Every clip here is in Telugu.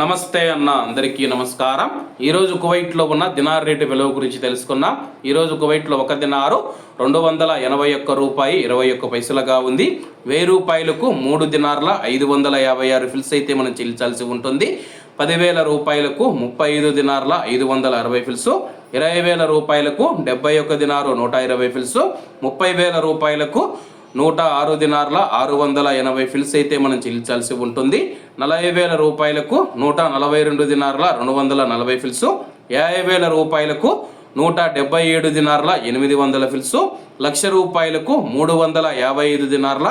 నమస్తే అన్న అందరికీ నమస్కారం. ఈరోజు కువైట్లో ఉన్న దినార్ రేటు విలువ గురించి తెలుసుకున్నాం ఈరోజు కువైట్లో ఒక దినారు రెండు వందల ఎనభై ఒక్క రూపాయి ఇరవై ఒక్క పైసలుగా ఉంది. వెయ్యి రూపాయలకు మూడు దినార్ల ఐదు వందల యాభై ఆరు ఫిల్స్ అయితే మనం చెల్లించాల్సి ఉంటుంది. పదివేల రూపాయలకు ముప్పై ఐదు దినార్ల ఐదు వందల అరవై ఫిల్స్ ఇరవై వేల రూపాయలకు డెబ్బై ఒక్క దినారు నూట ఇరవై ఫిల్స్ ముప్పై వేల రూపాయలకు నూట ఆరు దినార్ల ఆరు వందల ఎనభై ఫిల్స్ అయితే మనం చెల్లించాల్సి ఉంటుంది. నలభై వేల రూపాయలకు నూట నలభై రెండు దినార్ల రెండు వందల నలభై ఫిల్స్. యాభై వేల రూపాయలకు నూట డెబ్బై ఏడు దినార్ల ఎనిమిది వందల ఫిల్సు. లక్ష రూపాయలకు మూడు వందల యాభై ఐదు దినార్ల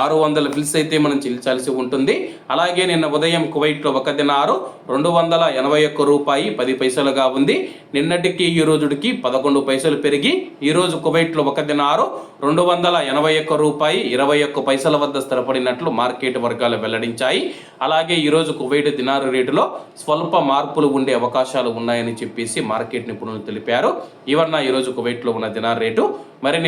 ఆరు వందల ఫిల్స్ అయితే మనం చెల్లించాల్సి ఉంటుంది. అలాగే నిన్న ఉదయం కువైట్లో ఒక దినారు రెండు వందల ఎనభై ఒక్క రూపాయి పది పైసలుగా ఉంది. నిన్నటికి ఈ రోజుడికి పదకొండు పైసలు పెరిగి ఈరోజు కువైట్లో ఒక దినారు రెండు వందల ఎనభై ఒక్క రూపాయి ఇరవై ఒక్క పైసల వద్ద స్థిరపడినట్లు మార్కెట్ వర్గాలు వెల్లడించాయి. అలాగే ఈరోజు కువైట్ దినారు రేటులో స్వల్ప మార్పులు ఉండే అవకాశాలు ఉన్నాయని చెప్పేసి మార్కెట్ నిపుణులు తెలిపారు. ఇవన్న ఈరోజు కువైట్లో ఉన్న దినారు రేటు మరిన్ని